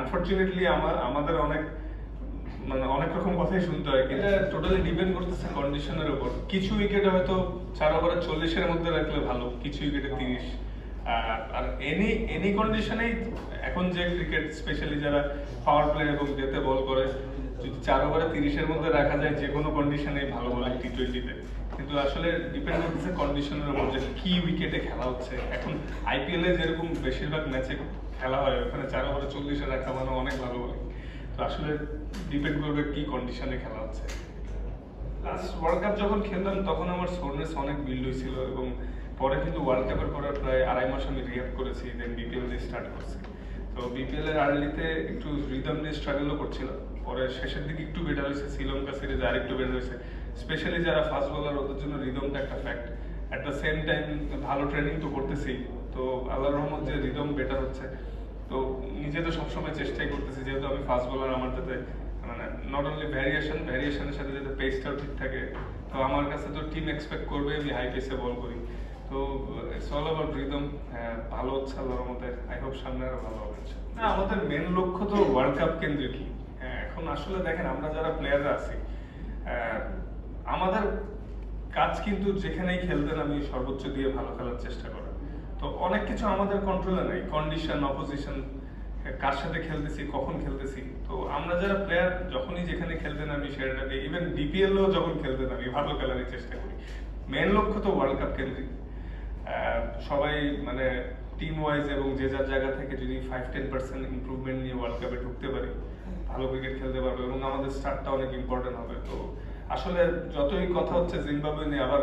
Unfortunately আমার আমাদের অনেক মানে অনেক রকম কথাই শুনতে হয় এটা টোটালি ডিপেন্ড করতেছে কন্ডিশনের উপর। কিছু উইকেট হয়তো চার ওভারে চল্লিশের মধ্যে রাখলে ভালো কিছু উইকেটে তিরিশ। আর এনি এনি কন্ডিশনেই এখন যে ক্রিকেট স্পেশালি যারা পাওয়ার প্লে এবং যেতে বল করে চার ওভারে তিরিশের মধ্যে রাখা যায় যে কোনো কন্ডিশনেই ভালো বলে টি টোয়েন্টিতে কিন্তু আসলে ডিপেন্ড করতেছে কন্ডিশনের উপর, যে কি উইকেটে খেলা হচ্ছে। এখন আইপিএল এ যেরকম বেশিরভাগ ম্যাচে খেলা হয়, ওখানে চার ওভারে চল্লিশে রাখা মানে অনেক ভালো বলে। তো আসলে ডিপেন্ড করবে কি কন্ডিশনে খেলা হচ্ছে। লাস্ট ওয়ার্ল্ড কাপ যখন খেলতাম তখন আমার সোরনেস অনেক বিল্ড হয়েছিল এবং পরে কিন্তু ওয়ার্ল্ড কাপের পরে প্রায় আড়াই মাস আমি রিহ্যাব করেছি দেন বিপিএল দিয়ে স্টার্ট করছি। তো বিপিএল এর আর্লিতে একটু রিদম নিয়ে স্ট্রাগলও করছিল। পরে শেষের দিকে একটু বেটার হয়েছে, শ্রীলঙ্কা সিরিজে আর একটু বেটার হয়েছে। স্পেশালি যারা ফাস্ট বোলার ওদের জন্য রিদমটা একটা fact at the same time ভালো ট্রেনিং তো করতেছি। তো আল্লাহর রহমত যে রিদম বেটার হচ্ছে। তো নিজে তো সবসময় চেষ্টাই করতেছি, যেহেতু আমি ফাস্ট বোলার আমার যাতে মানে নট অনলি ভ্যারিয়েশন ভ্যারিয়েশনের সাথে যাতে পেসটাও ঠিক থাকে, তো আমার কাছে তো টিম এক্সপেক্ট করবে, আমি হাই পেসে বল করি। তো ইটস অল অ্যাবাউট রিদম। ভালো হচ্ছে আল্লাহর মধ্যে আই হোপ সামনে আরও ভালো হবে না, আমাদের মেন লক্ষ্য তো ওয়ার্ল্ড কাপ কেন্দ্রিক। হ্যাঁ এখন আসলে দেখেন, আমরা যারা প্লেয়াররা আছি আমাদের কাজ কিন্তু যেখানেই খেলতেন আমি সর্বোচ্চ দিয়ে ভালো খেলার চেষ্টা করা। তো অনেক কিছু আমাদের কন্ট্রোলে নাই কন্ডিশন অপোজিশন কার সাথে খেলতেছি, কখন খেলতেছি। তো আমরা যারা প্লেয়ার যখনই যেখানে খেলতেন আমি সেটা দিই ইভেন বিপিএল ও যখন খেলতেন আমি ভালো খেলারই চেষ্টা করি। মেন লক্ষ্য তো ওয়ার্ল্ড কাপ কেন্দ্রিক। সবাই মানে টিম ওয়াইজ এবং যে যার জায়গা থেকে যদি ফাইভ টেন পার্সেন্ট ইম্প্রুভমেন্ট নিয়ে ওয়ার্ল্ড কাপে ঢুকতে পারি ভালো ক্রিকেট খেলতে পারবে এবং আমাদের স্টার্টটা অনেক ইম্পর্টেন্ট হবে। তো আসলে যতই কথা হচ্ছে জিম্বাবুয়ে নিয়ে, আবার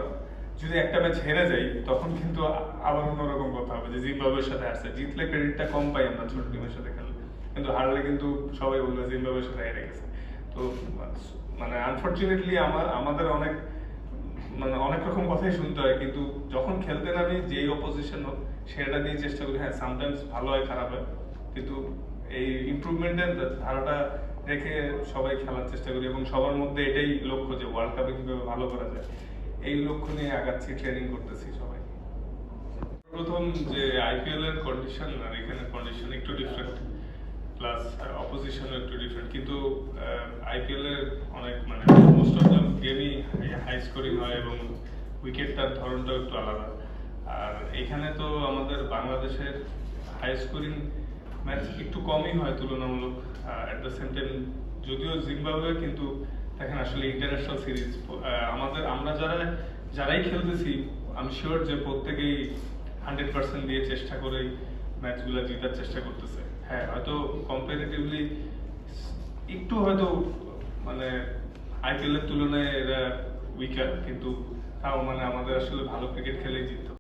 যদি একটা ম্যাচ হেরে যাই, তখন কিন্তু আবার অন্যরকম কথা হবে যে জিম্বাবুয়ের সাথে আসছে। জিতলে ক্রেডিটটা কম পাই আমরা ছোট টিমের সাথে খেললে। কিন্তু হারলে কিন্তু সবাই বলবে জিম্বাবুয়ের সাথে হেরে গেছে। তো মানে আনফরচুনেটলি আমার আমাদের অনেক মানে অনেক রকম কথাই শুনতে হয়, কিন্তু যখন খেলতে নামি, যেই অপোজিশন হোক, সেটা দিয়ে চেষ্টা করি। হ্যাঁ সামটাইমস ভালো হয়, খারাপ হয়, কিন্তু এই ইমপ্রুভমেন্টের ধারাটা রেখে সবাই খেলার চেষ্টা করি এবং সবার মধ্যে এটাই লক্ষ্য যে ওয়ার্ল্ড কাপে কীভাবে ভালো করা যায়। এই লক্ষ্য নিয়ে আগাচ্ছি ট্রেনিং করতেছি সবাই। প্রথম যে আইপিএল এর কন্ডিশন আর এখানে কন্ডিশন একটু ডিফারেন্ট প্লাস অপোজিশন একটু ডিফারেন্ট কিন্তু আইপিএল এর অনেক মানে মোস্ট অফ দ্য গেমই হাই স্কোরিং হয় এবং উইকেটটার ধরনটাও একটু আলাদা। আর এখানে তো আমাদের বাংলাদেশের হাই স্কোরিং ম্যাচ একটু কমই হয় তুলনামূলক অ্যাট দ্য সেম টাইম যদিও জিম্বাবুয়ে কিন্তু দেখেন আসলে ইন্টারন্যাশনাল সিরিজ আমাদের, আমরা যারা, যারাই খেলতেছি আমি শিওর যে প্রত্যেকেই হান্ড্রেড পার্সেন্ট দিয়ে চেষ্টা করেই ম্যাচগুলো জেতার চেষ্টা করতেছে হ্যাঁ হয়তো কম্পারেটিভলি একটু হয়তো মানে আইপিএল এর তুলনায় এরা উইকার কিন্তু তাও মানে আমাদের আসলে ভালো ক্রিকেট খেলেই জিততে।